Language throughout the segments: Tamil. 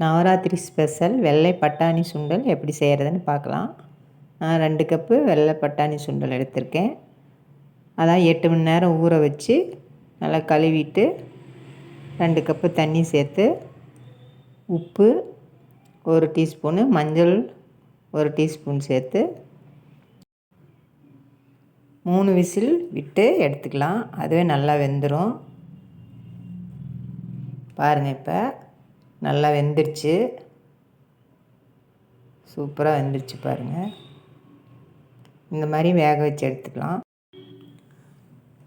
நவராத்திரி ஸ்பெஷல் வெள்ளை பட்டாணி சுண்டல் எப்படி செய்கிறதுன்னு பார்க்கலாம். நான் ரெண்டு கப்பு வெள்ளை பட்டாணி சுண்டல் எடுத்திருக்கேன். அதான் எட்டு மணி நேரம் ஊற வச்சு நல்லா கழுவிட்டு ரெண்டு கப்பு தண்ணி சேர்த்து உப்பு ஒரு டீஸ்பூனு மஞ்சள் ஒரு டீஸ்பூன் சேர்த்து மூணு விசில் விட்டு எடுத்துக்கலாம். அதுவே நல்லா வெந்துடும் பாருங்கள் இப்போ. நல்லா வெந்துருச்சு சூப்பராக வெந்துருச்சு பாருங்கள் இந்த மாதிரி வேக வச்சு எடுத்துக்கலாம்.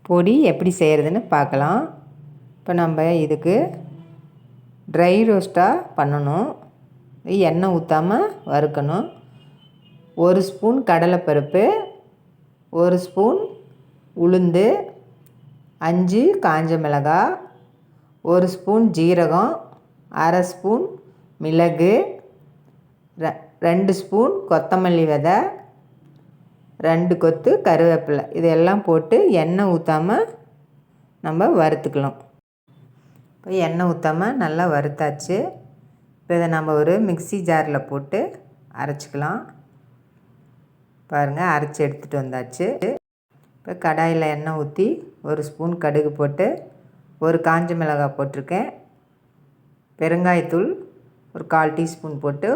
பொடி எப்படி செய்கிறதுன்னு பார்க்கலாம். இப்போ நம்ம இதுக்கு ட்ரை ரோஸ்ட்டாக பண்ணணும். எண்ணெய் ஊற்றாமல் வறுக்கணும். ஒரு ஸ்பூன் கடலைப்பருப்பு ஒரு ஸ்பூன் உளுந்து அஞ்சு காஞ்ச மிளகாய் ஒரு ஸ்பூன் ஜீரகம் அரை ஸ்பூன் மிளகு ரெ ரெண்டு ஸ்பூன் கொத்தமல்லி விதை ரெண்டு கொத்து கருவேப்பிலை. இதெல்லாம் போட்டு எண்ணெய் ஊற்றாமல் நம்ம வறுத்துக்கலாம். இப்போ எண்ணெய் ஊற்றாமல் நல்லா வறுத்தாச்சு. இப்போ இதை நம்ம ஒரு மிக்சி ஜாரில் போட்டு அரைச்சிக்கலாம். பாருங்கள் அரைச்சி எடுத்துகிட்டு வந்தாச்சு. இப்போ கடாயில் எண்ணெய் ஊற்றி ஒரு ஸ்பூன் கடுகு போட்டு ஒரு காஞ்ச மிளகாய் போட்டிருக்கேன். பெருங்காயத்தூள் ஒரு கால் டீஸ்பூன் போட்டு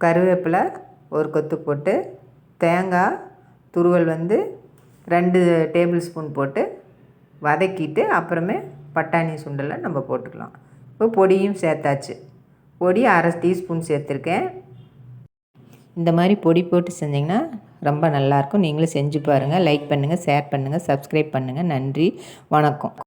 கருவேப்பிலை ஒரு கொத்து போட்டு தேங்காய் துருவல் வந்து ரெண்டு டேபிள் ஸ்பூன் போட்டு வதக்கிட்டு அப்புறமே பட்டாணி சுண்டலை நம்ம போட்டுக்கலாம். இப்போ பொடியும் சேர்த்தாச்சு. பொடி அரை டீஸ்பூன் சேர்த்துருக்கேன். இந்த மாதிரி பொடி போட்டு செஞ்சிங்கன்னா ரொம்ப நல்லாயிருக்கும் நீங்களும் செஞ்சு பாருங்கள் லைக் பண்ணுங்கள் ஷேர் பண்ணுங்கள் சப்ஸ்கிரைப் பண்ணுங்கள் நன்றி. வணக்கம்.